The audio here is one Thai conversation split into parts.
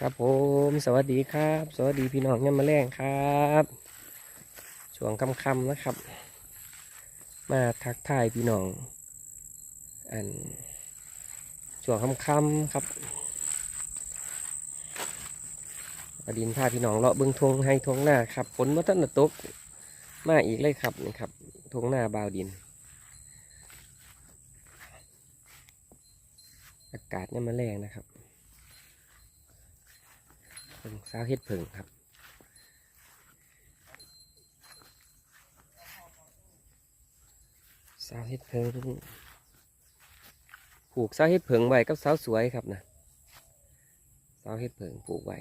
ครับผม สวัสดีครับ สวัสดีพี่น้องเนี่ยมมาแรงครับช่วงค่ำๆนะครับ มาทักทายพี่น้อง อันช่วงค่ำๆครับอดินพาพี่น้องเลาะเบิ้องทงให้ทงหน้าครับฝนมาตั้งแต่ตกมาอีกเลยครับนี่ครับทงหน้าบาวดิน อากาศเนี่ยมมาแรงนะครับ เป็นสาวเฮ็ดผึ่งครับสาวเฮ็ดผึ่งผูกสาวเฮ็ดผึ่งไว้กับสาวสวยครับนะสาวเฮ็ดผึ่งผูกไว้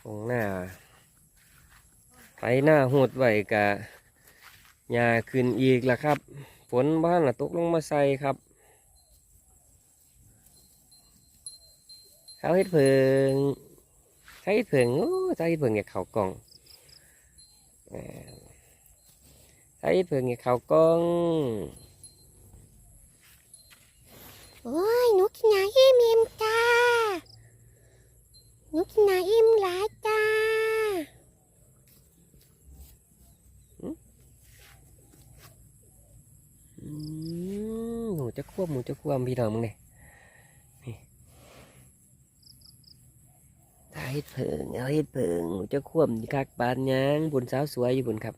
ของหน้าไปหน้าหูดไว้กะ หญ้าขึ้นอีกแล้วครับ ฝนบ้านละตกลงมาใส่ครับเขาเฮ็ดเพิงใช้เฮ็ดเพิงโอ้ใช้เฮ็ดเพิงอย่าเข่ากล่องเอ่อใช้เฮ็ดเพิงอย่าเข่ากล่องโอ้ยนูกินยาอิ่มอิ่มจ้านูกินยาอิ่มหลายจ้า อืมหนู จะควบหมูจะควบพี่น้องมึงเนี่ยนี่ถ้าเฮ็ดเพิงเอาเฮ็ดเพิงหนูจะควบคักปานยังบุญสาวสวยอยู่บุญครับ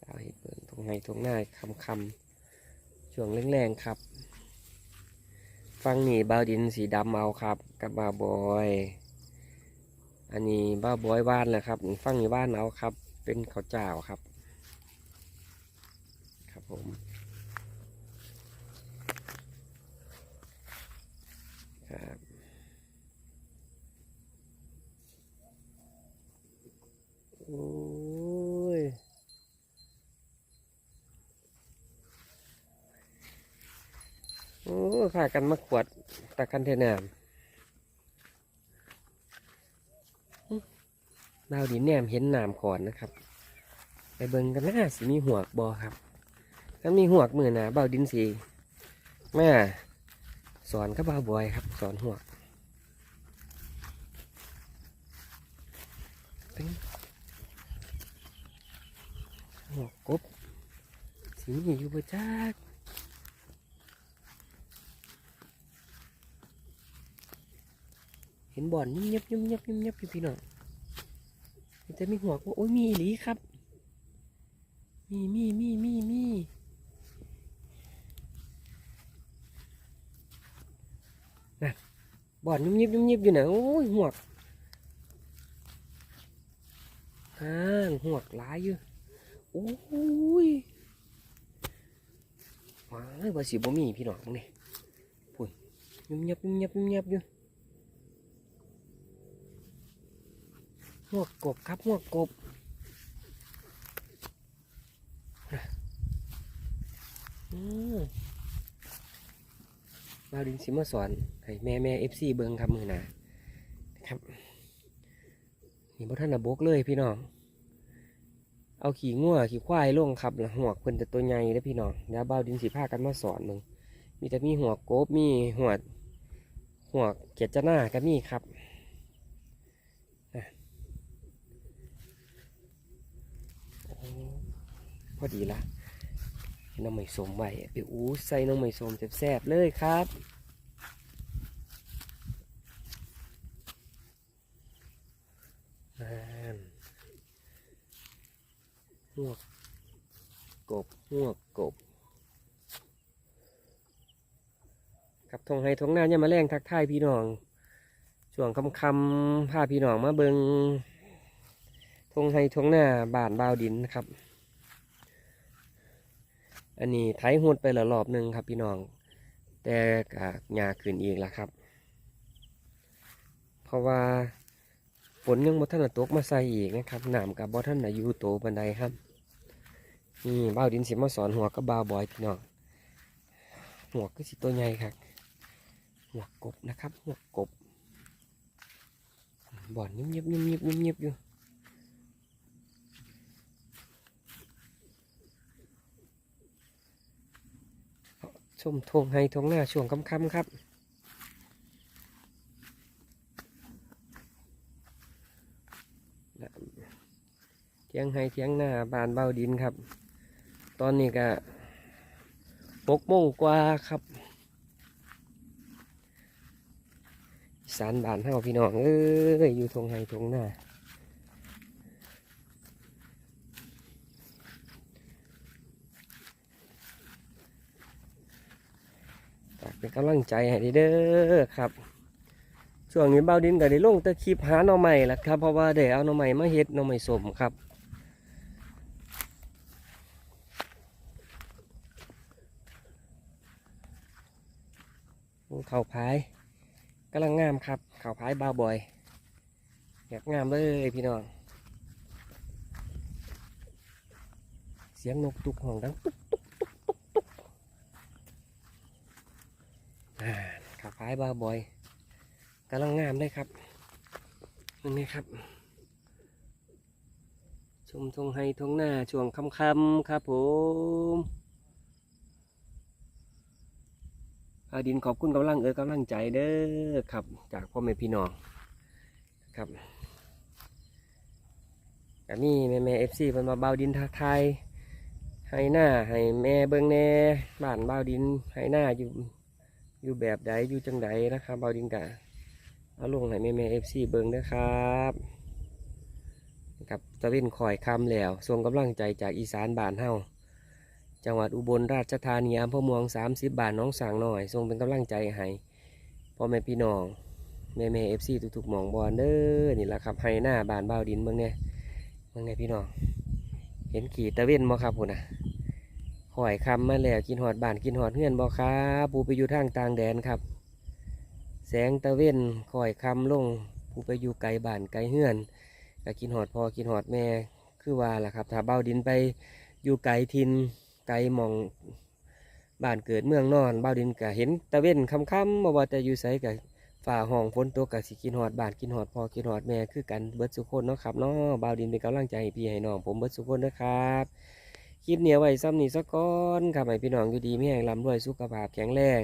สาวเห็ดเบิ่งตรงไหนตรงหน้าคำคำช่วงแรงๆครับ ฟังนี่บาวดินสีดำเอาครับ กับบาวบอย อันนี้บ้าบอยว่านแหละครับฟังนี่ว่านเอาครับ เป็นข้าวเจ้าครับ ครับผมครับโอ้ยโอ้พากันมาขวดตะกันเทนาม ดาวดินแนมเห็นน้ำก่อนนะครับ ไปเบิ่งกันนะสิมีหวกบอครับถ้ามีหวกมือหนาเบาดินสีแม่สอนก็บ่าวบอยครับ สอนหวกหวกกบสีมีอยู่ประจักเห็นบ่อนยุ่มยับยุ่มยับยุ่มยับอยู่พี่น้อง มันจะมีหัวว่าโอ้ยมีหลีครับ มีมีมีมีมีนะบ่อนยุ่มยิบยุ่มยิบอยู่นะโอ้ยหัวอ่าหัวหลายอยู่โอ้ยว้ายว่าสิบ่มีพี่น้องนี่พุ่นยุ่มยับยุ่มยับยุ่มยับอยู่ หัวกบครับหัวกบมาดินสิมาสอนให้แม่แม่เอฟซีเบิงครับมือหนานะครับ นี่พ่ท่านนะบกเลยพี่น้อง เอาขี่งัวขี่ควายลงครับแล้วหัวเพิ่นจะตัวใหญ่เด้อพี่น้องเดี๋ยวบาวดินสิพากันมาสอนมึง มีแต่มีหัวกบมีหัวหัวเกียรติหน้าก็มีครับ พ อดีละน้องไม่สมไว้ไปอู้ใส่น้องไม่สมแซ่บๆเลยครับหวกกบหวกกบกับทงไฮทงหน้าเนี่ยมาแรงทักทายพี่น้องช่วงคำคำพาพี่น้องมาเบิงทงไฮทงหน้าบานบาวดินนะครับ อันนี้ไถหดไปละรอบหนึ่งครับพี่น้อง แต่กะหยาขึ้นอีกแล้วครับ เพราะว่าฝนยังบ่ทันตกมาใส่อีกนะครับน้ำกับบ่ทันได้อยู่โตบันไดครับนี่บ้าดินสิมาสอนหัวกับบ้าบอยพี่น้องหัวก็สิตัวใหญ่ครับหัวกบนะครับหัวกบบ่อนเงียบๆเงียบเงียบๆอยู่ ชมทงให้ทงหน้าช่วงค่ำๆครับเทียงให้เทียงหน้าบานเบาดินครับ ตอนนี้ก็ปกโมงกว่าครับสานบานเฮาพี่น้องเอ้ยอยู่ทงไห้ทงหน้าฝาก เป็นกำลังใจให้เด้อครับ ช่วงนี้เบาดินก็ได้ลงแตะคลิปหาหน่อใหม่ละครับ เพราะว่าได้เอาหน่อใหม่มาเฮ็ดหน่อใหม่สมครับ เขาวพายกำลังงามครับ เขาวพายบาวบอยอยากงามเลยพี่น้อง เสียงนกตุกห้องดังตุ๊กตุ๊กตุ๊กตุ๊กตุ๊กอ่าเขาวพายบาบอยกำลังงามเลยครับนี่ไงครับ ชมทงไฮทงหน้าช่วงค่ำครับผมอาดินขอบคุณกำลังเออกำลังใจเด้อครับ จากพ่อแม่พี่น้องครับกับนี่แม่แม่เอฟซีเป็นมาเบาดินทักทยให้หน้าให้แม่เบิ้งแน่บ้านเบาดินให้หน้าอยู่ อยู่แบบใดอยู่จังใดนะครับเบาดินกะเอาลงให้แม่แม่เอฟซีเบิงเด้อครับกับตะเวนคอยคำแล้วส่งกำลังใจจากอีสานบ้านเฮาจังหวัดอุบลราชธานีอำเภอเมือง30 บาทน้องสางหน่อยส่งเป็นกำลังใจให้พ่อแม่พี่น้องแม่แม่เอฟซีทุกๆหมองบอลเด้อนี่แหละครับให้หน้าบานเบ้าดินเมืองเนี่ยเมืองเนี่ยพี่น้องเห็นขี่ตะเวนบ่ครับพุ่นนะ หอยคำมาแล้วกินหอดบ้านกินหอดเฮือนบ่ครับปูไปอยู่ทางต่างแดนครับ แสงตะเวนคอยคำลงปูไปอยู่ไกลบ้านไกลเฮือนก็กินหอดพอกินหอดแม่คือว่าล่ะครับ ถ้าเบ้าดินไปอยู่ไกลทินไกลมองบ้านเกิดเมืองนอนเบ้าดินก็เห็นตะเวนคำคำบ่ว่าแต่อยู่ไสกับฝ่าห้องฝนตกกับสิกินหอดบ้านกินหอดพอกินหอดแม่คือกันเบิดสุกคนเนาะครับเนาะบ้าวดินเป็นกำลังใจให้พี่ให้น้องผมเบิดสุกคนนะครับ คลิปเหนียวไว้ซ้ำนี่สักก้อนครับให้พี่น้องอยู่ดีมีแห้งลำรวยสุขภาพแข็งแรง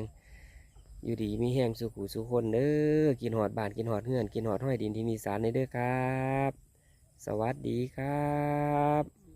อยู่ดีมีแห้งสุขุสุขคนเด้อกินหอดบานกินหอดเฮือนกินหอดห้อยดินที่มีสารในเด้อครับ สวัสดีครับ